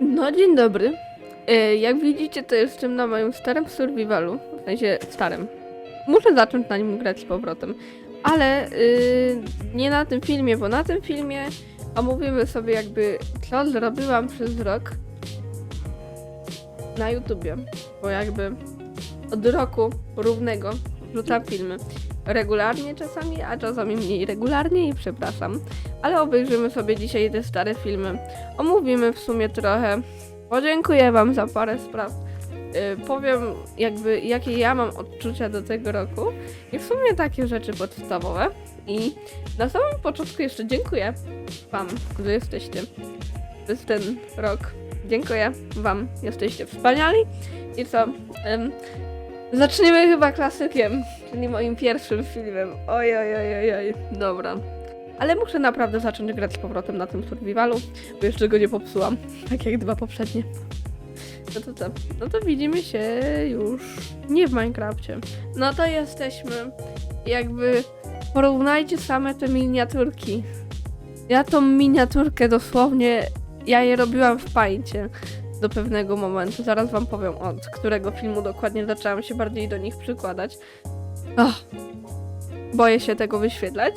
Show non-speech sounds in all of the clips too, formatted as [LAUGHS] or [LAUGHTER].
No, dzień dobry. E, Jak widzicie, to jestem na moim starym survivalu, w sensie starym. Muszę zacząć na nim grać z powrotem, ale y, nie na tym filmie, bo na tym filmie omówimy sobie jakby co zrobiłam przez rok na YouTubie, bo jakby od roku równego wrzucam filmy. Regularnie czasami, a czasami mniej regularnie i przepraszam. Ale obejrzymy sobie dzisiaj te stare filmy. Omówimy w sumie trochę. Podziękuję Wam za parę spraw. Yy, powiem jakby jakie ja mam odczucia do tego roku i w sumie takie rzeczy podstawowe. I na samym początku jeszcze dziękuję Wam, którzy jesteście przez ten rok. Dziękuję Wam, jesteście wspaniali. I co? Zaczniemy chyba klasykiem, czyli moim pierwszym filmem. Oj, oj, oj, oj, oj. Dobra. Ale muszę naprawdę zacząć grać z powrotem na tym survivalu, bo jeszcze go nie popsułam, [LAUGHS] tak jak dwa poprzednie. No to co? No to widzimy się już nie w Minecrafcie. No to jesteśmy. Jakby porównajcie same te miniaturki. Ja tą miniaturkę dosłownie, ja je robiłam w pańcie do pewnego momentu. Zaraz wam powiem od którego filmu dokładnie zaczęłam się bardziej do nich przykładać. Ach, boję się tego wyświetlać.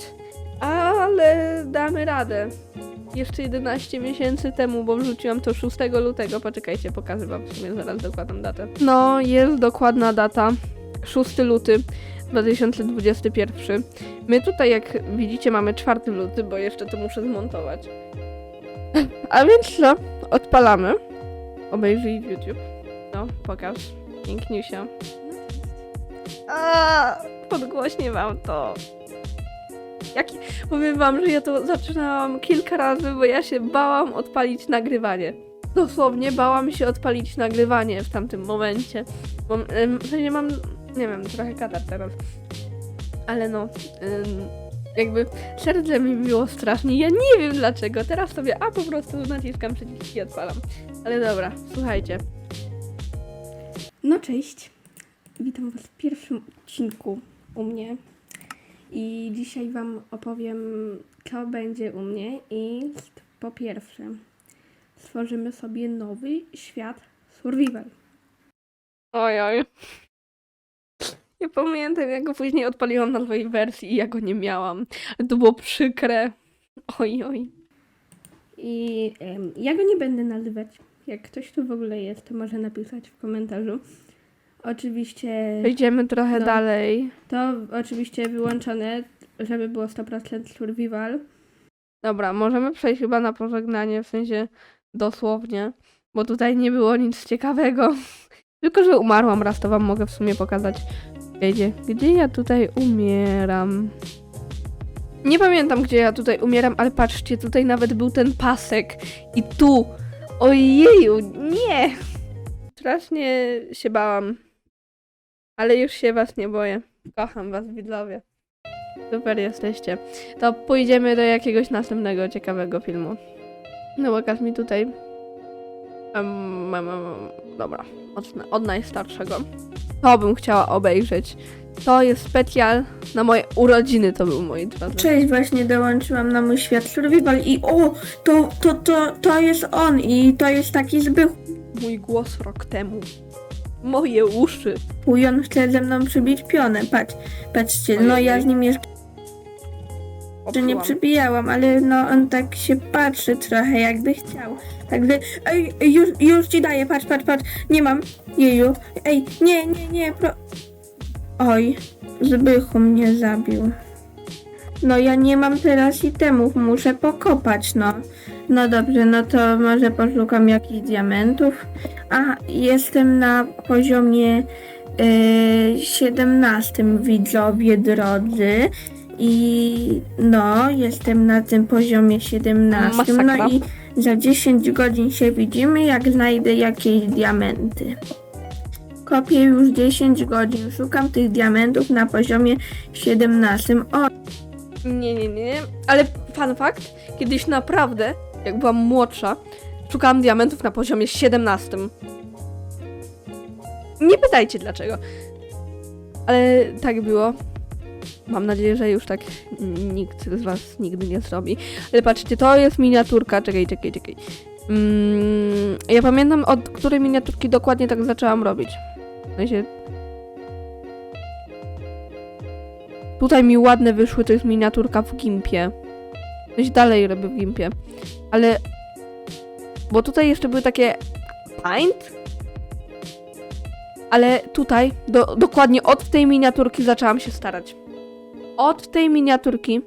Ale damy radę. Jeszcze 11 miesięcy temu, bo wrzuciłam to 6 lutego. Poczekajcie, pokażę wam w sumie zaraz dokładną datę. No, jest dokładna data. 6 luty 2021. My tutaj, jak widzicie, mamy 4 luty, bo jeszcze to muszę zmontować. [LAUGHS] A więc co? Odpalamy. Obejrzyj YouTube. No, pokaż. Piękniusia. A, podgłośnie wam to. Jaki... Powiem wam, że ja to zaczynałam kilka razy, bo ja się bałam odpalić nagrywanie. Dosłownie bałam się odpalić nagrywanie w tamtym momencie. Bo w sensie mam, nie wiem, trochę katar teraz. Ale no, ym, jakby serce mi było strasznie. Ja nie wiem dlaczego. Teraz sobie, a po prostu naciskam przycisk i odpalam. Ale dobra, słuchajcie. No cześć. Witam was w pierwszym odcinku u mnie. I dzisiaj Wam opowiem, co będzie u mnie. I po pierwsze, stworzymy sobie nowy świat survival. Oj, oj. Ja pamiętam, jak go później odpaliłam na swojej wersji i ja go nie miałam. Ale to było przykre. Oj, oj. I em, ja go nie będę nazywać. Jak ktoś tu w ogóle jest, to może napisać w komentarzu. Oczywiście. Przejdziemy trochę no. dalej. To oczywiście wyłączone, żeby było 100% survival. Dobra, możemy przejść chyba na pożegnanie, w sensie dosłownie, bo tutaj nie było nic ciekawego. [LAUGHS] Tylko, że umarłam raz, to wam mogę w sumie pokazać. Gdzie ja tutaj umieram? Nie pamiętam, gdzie ja tutaj umieram, ale patrzcie, tutaj nawet był ten pasek. I tu! Ojeju, nie! Strasznie się bałam. Ale już się was nie boję. Kocham was, widzowie. Super jesteście. To pójdziemy do jakiegoś następnego ciekawego filmu. No pokaż mi tutaj. Um, um, um, dobra, od, od najstarszego. To bym chciała obejrzeć. To jest specjal na moje urodziny, to był moi drodzy. Cześć, właśnie dołączyłam na mój świat survival i o, to, to, to, to jest on i to jest taki Zbychu Mój głos rok temu. Moje uszy. i on chce ze mną przybić pionę, patrz, patrzcie, no ja z nim jeszcze nie Popsułam. przybijałam, ale no on tak się patrzy trochę jakby chciał, także, ej, ej, już, już ci daję, patrz, patrz, patrz, nie mam, jeju, ej, nie, nie, nie, pro... Oj, Zbychu mnie zabił. No ja nie mam teraz itemów, muszę pokopać, no. No dobrze, no to może poszukam jakichś diamentów. A, jestem na poziomie yy, 17 widzowie drodzy. I no, jestem na tym poziomie 17. No Masakra. i za 10 godzin się widzimy, jak znajdę jakieś diamenty. Kopię już 10 godzin, szukam tych diamentów na poziomie 17. O, Nie, nie, nie, nie. Ale fun fact, kiedyś naprawdę, jak byłam młodsza, szukałam diamentów na poziomie 17. Nie pytajcie dlaczego. Ale tak było. Mam nadzieję, że już tak nikt z was nigdy nie zrobi. Ale patrzcie, to jest miniaturka. Czekaj, czekaj, czekaj. Mm, ja pamiętam, od której miniaturki dokładnie tak zaczęłam robić. W sensie... Tutaj mi ładne wyszły, to jest miniaturka w gimpie. Coś dalej robię w gimpie. Ale... Bo tutaj jeszcze były takie... Paint? Ale tutaj, do, dokładnie od tej miniaturki zaczęłam się starać. Od tej miniaturki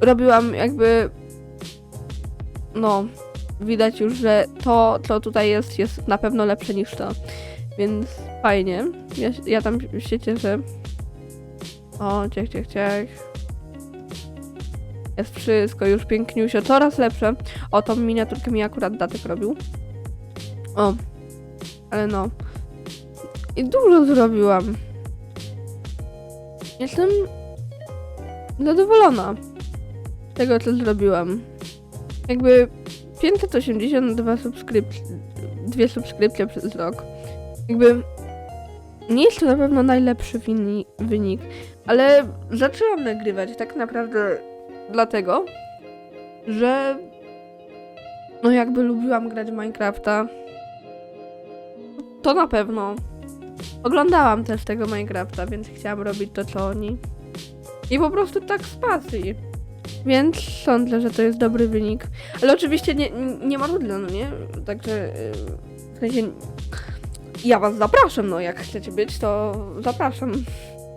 robiłam jakby no, widać już, że to, co tutaj jest, jest na pewno lepsze niż to. Więc fajnie. Ja, ja tam się cieszę. O, ciech, ciech, ciech. Jest wszystko już piękniusio, coraz lepsze. O, tą miniaturkę mi akurat Datek robił. O, ale no. I dużo zrobiłam. Jestem zadowolona z tego, co zrobiłam jakby 582 subskrypcje, dwie subskrypcje przez rok. Jakby nie jest to na pewno najlepszy wynik, ale zaczęłam nagrywać tak naprawdę dlatego, że no jakby lubiłam grać Minecrafta. To na pewno. Oglądałam też tego Minecrafta, więc chciałam robić to co oni. I po prostu tak z pasji. Więc sądzę, że to jest dobry wynik. Ale oczywiście nie, nie ma nudle, no nie? Także yy, w sensie ja was zapraszam, no jak chcecie być, to zapraszam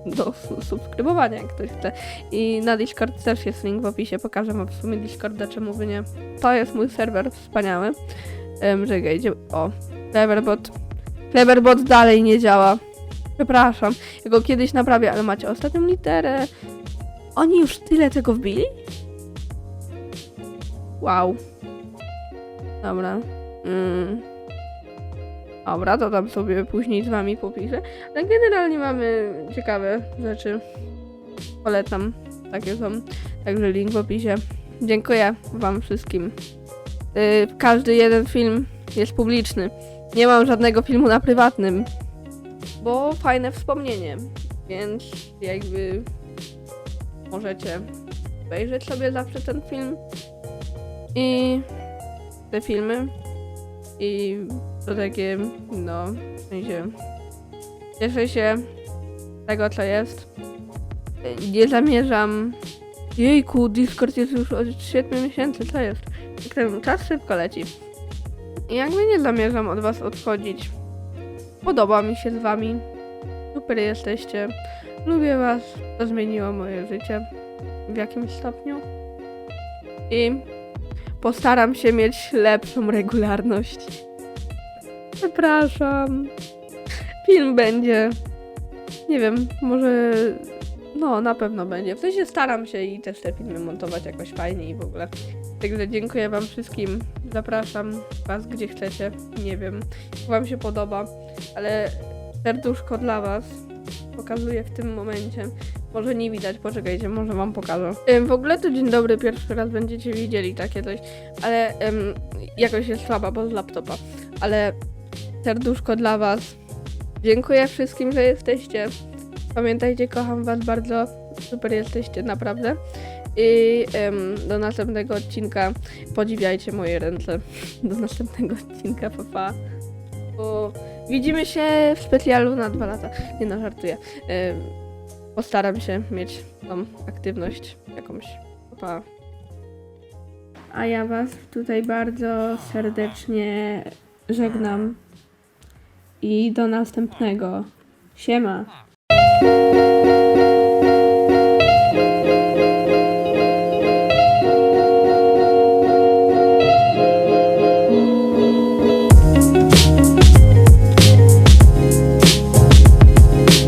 do su- subskrybowania, jak ktoś chce. I na Discord też jest link w opisie, pokażę wam w sumie Discorda, czemu by nie. To jest mój serwer wspaniały. Um, idzie... O, Cleverbot. Cleverbot dalej nie działa. Przepraszam. Ja go kiedyś naprawię, ale macie ostatnią literę. Oni już tyle tego wbili? Wow. Dobra. Mm. Dobra, to tam sobie później z wami popiszę. Ale generalnie mamy ciekawe rzeczy. Polecam. Takie są. Także link w opisie. Dziękuję wam wszystkim. Yy, każdy jeden film jest publiczny. Nie mam żadnego filmu na prywatnym. Bo fajne wspomnienie. Więc jakby możecie obejrzeć sobie zawsze ten film i te filmy i to takie, no, w sensie cieszę się z tego, co jest. Nie zamierzam... Jejku, Discord jest już od 7 miesięcy, co jest? Jak ten czas szybko leci. I jakby nie zamierzam od was odchodzić. Podoba mi się z wami. Super jesteście. Lubię was. To zmieniło moje życie w jakimś stopniu. I postaram się mieć lepszą regularność. Przepraszam. Film będzie. Nie wiem, może. No, na pewno będzie. W sensie staram się i też te filmy montować jakoś fajnie i w ogóle. Także dziękuję Wam wszystkim. Zapraszam Was gdzie chcecie. Nie wiem, jak Wam się podoba, ale serduszko dla Was pokazuję w tym momencie. Może nie widać, poczekajcie, może wam pokażę. W ogóle to dzień dobry, pierwszy raz będziecie widzieli takie coś, ale jakoś jest słaba, bo z laptopa. Ale serduszko dla was. Dziękuję wszystkim, że jesteście. Pamiętajcie, kocham was bardzo. Super jesteście, naprawdę. I do następnego odcinka podziwiajcie moje ręce. [LAUGHS] Do następnego odcinka, papa. Pa. Bo widzimy się w specjalu na dwa lata. Nie no, żartuję. Postaram się mieć tą aktywność jakąś. Pa. A ja Was tutaj bardzo serdecznie żegnam i do następnego. Siema.